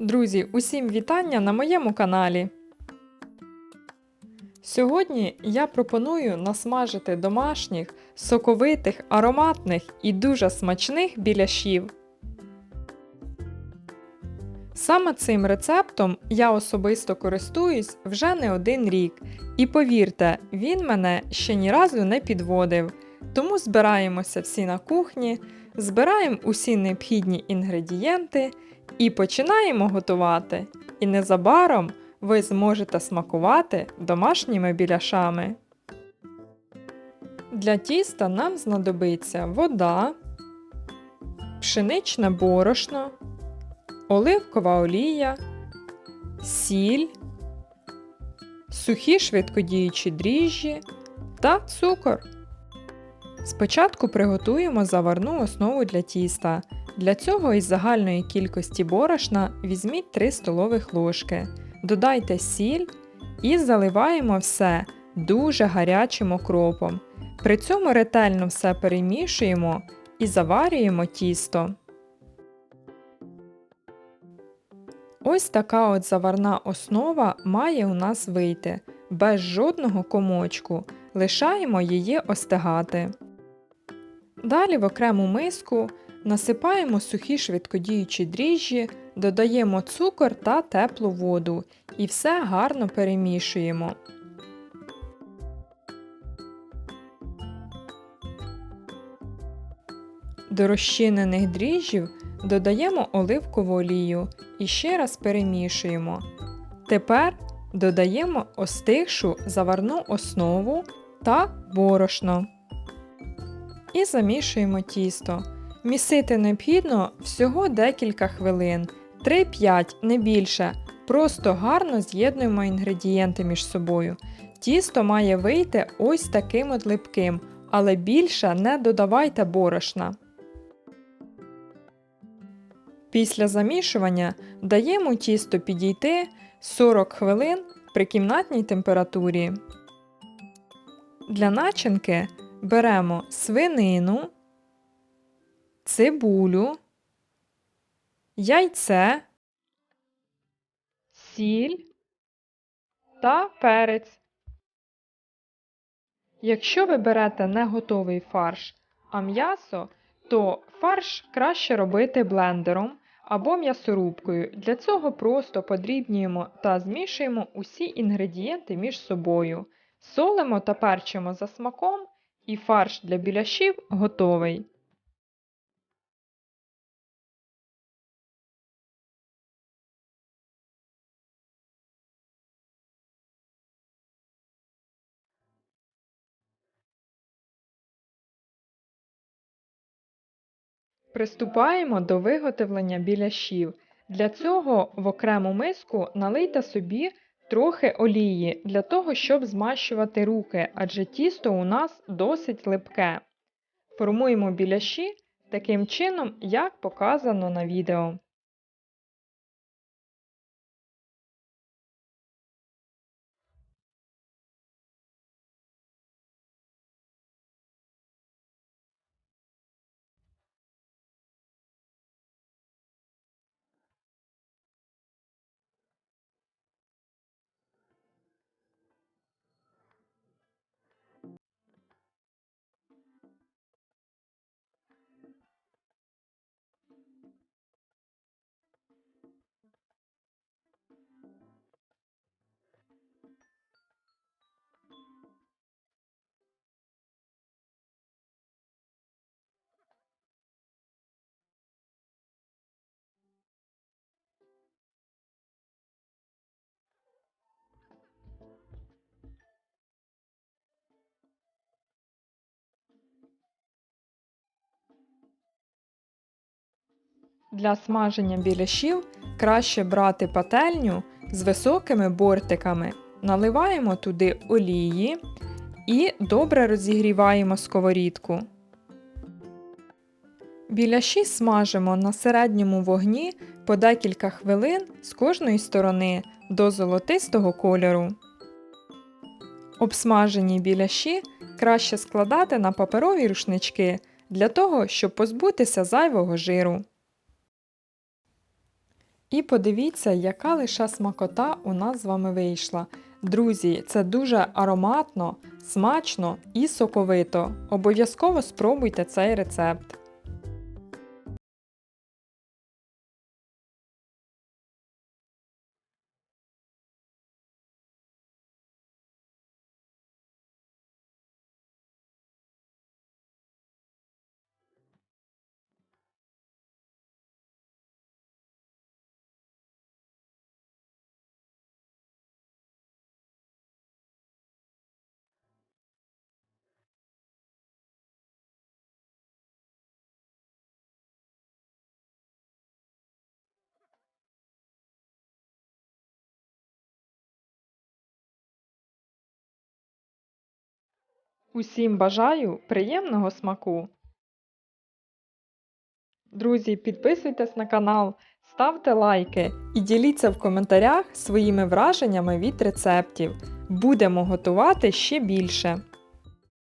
Друзі, усім вітання на моєму каналі. Сьогодні я пропоную насмажити домашніх, соковитих, ароматних і дуже смачних біляшів. Саме цим рецептом я особисто користуюсь вже не один рік, і повірте, він мене ще ні разу не підводив. Тому збираємося всі на кухні, збираємо усі необхідні інгредієнти і починаємо готувати. І незабаром ви зможете смакувати домашніми біляшами. Для тіста нам знадобиться вода, пшеничне борошно, оливкова олія, сіль, сухі швидкодіючі дріжджі та цукор. Спочатку приготуємо заварну основу для тіста. Для цього із загальної кількості борошна візьміть 3 столових ложки, додайте сіль і заливаємо все дуже гарячим окропом. При цьому ретельно все перемішуємо і заварюємо тісто. Ось така от заварна основа має у нас вийти без жодного комочку. Лишаємо її остигати. Далі в окрему миску насипаємо сухі швидкодіючі дріжджі, додаємо цукор та теплу воду і все гарно перемішуємо. До розчинених дріжджів додаємо оливкову олію і ще раз перемішуємо. Тепер додаємо остигшу заварну основу та борошно. І замішуємо тісто. Місити необхідно всього декілька хвилин, 3-5 не більше. Просто гарно з'єднуємо інгредієнти між собою. Тісто має вийти ось таким от липким, але більше не додавайте борошна. Після замішування даємо тісто підійти 40 хвилин при кімнатній температурі. Для начинки беремо свинину, цибулю, яйце, сіль та перець. Якщо ви берете не готовий фарш, а м'ясо, то фарш краще робити блендером або м'ясорубкою. Для цього просто подрібнюємо та змішуємо усі інгредієнти між собою. Солимо та перчимо за смаком, і фарш для біляшів готовий. Приступаємо до виготовлення біляшів. Для цього в окрему миску налийте собі трохи олії для того, щоб змащувати руки, адже тісто у нас досить липке. Формуємо біляші таким чином, як показано на відео. Для смаження біляшів краще брати пательню з високими бортиками. Наливаємо туди олії і добре розігріваємо сковорідку. Біляші смажимо на середньому вогні по декілька хвилин з кожної сторони до золотистого кольору. Обсмажені біляші краще складати на паперові рушнички для того, щоб позбутися зайвого жиру. І подивіться, яка лише смакота у нас з вами вийшла. Друзі, це дуже ароматно, смачно і соковито. Обов'язково спробуйте цей рецепт. Усім бажаю приємного смаку! Друзі, підписуйтесь на канал, ставте лайки і діліться в коментарях своїми враженнями від рецептів. Будемо готувати ще більше.